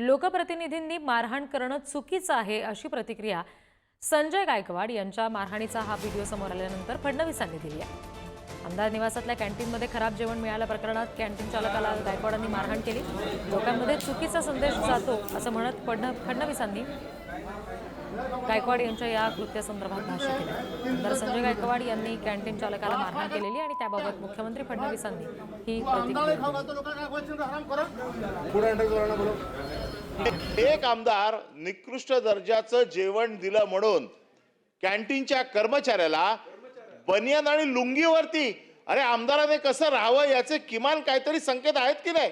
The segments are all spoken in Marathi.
लोकप्रतिनिधींनी मारहाण करणं चुकीचं आहे अशी प्रतिक्रिया संजय गायकवाड यांच्या मारहाणीचा हा व्हिडिओ समोर आल्यानंतर फडणवीसांनी दिली आहे. आमदार निवासातल्या कॅन्टीनमध्ये खराब जेवण मिळाल्या प्रकरणात कॅन्टीन चालकाला गायकवाडांनी मारहाण केली. लोकांमध्ये चुकीचा संदेश जातो असं म्हणत फडण फडणवीसांनी गायकवाड यांच्या या कृत्यासंदर्भात भाष्य केलं. आमदार संजय गायकवाड यांनी कॅन्टीन चालकाला मारहाण केलेली आणि त्याबाबत मुख्यमंत्री फडणवीसांनी ही. एक आमदार निकृष्ट दर्जाचं जेवण दिलं म्हणून कॅन्टीनच्या कर्मचाऱ्याला बनियान आणि लुंगीवरती अरे आमदाराने कसं राहावं याचे किमान काहीतरी संकेत आहेत की नाही?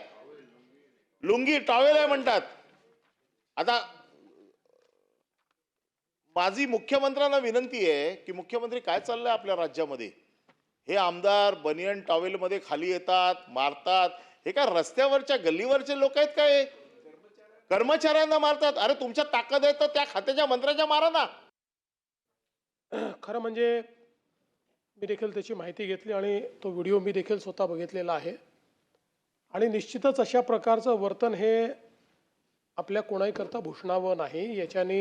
लुंगी टॉवेल आहे म्हणतात. आता माझी मुख्यमंत्र्यांना विनंती आहे की मुख्यमंत्री काय चाललं आहे आपल्या राज्यामध्ये? हे आमदार बनियन टॉवेलमध्ये खाली येतात मारतात. हे काय रस्त्यावरच्या गल्लीवरचे लोक आहेत काय? कर्मचाऱ्यांना मारतात. अरे तुमच्या ताकद आहे तर त्या खात्याच्या मंत्र्याच्या मारा ना. खरं म्हणजे मी देखील त्याची माहिती घेतली आणि तो व्हिडिओ मी देखील स्वतः बघितलेला आहे. आणि निश्चितच अशा प्रकारचं वर्तन हे आपल्या कोणाहीकरता भूषणावं नाही. याच्याने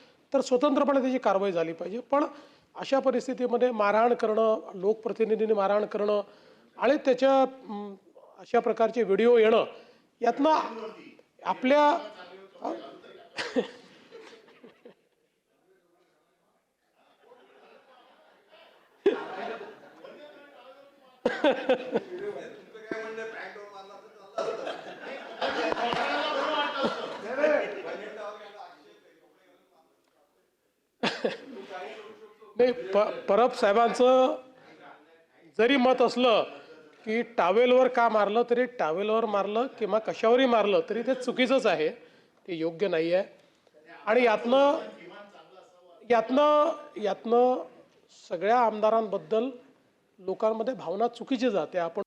तर स्वतंत्रपणे त्याची कारवाई झाली पाहिजे. पण अशा परिस्थितीमध्ये मारहाण करणं लोकप्रतिनिधींनी मारहाण करणं आणि त्याच्या अशा प्रकारचे व्हिडिओ येणं यातनं आपल्या नाही प परब साहेबांचं जरी मत असलं की टावेलवर का मारलं तरी टावेलवर मारलं किंवा कशावरही मारलं तरी ते चुकीचंच आहे. ते योग्य नाही आहे आणि यातनं यातनं यातनं सगळ्या आमदारांबद्दल लोकांमध्ये भावना चुकीची जाते. आपण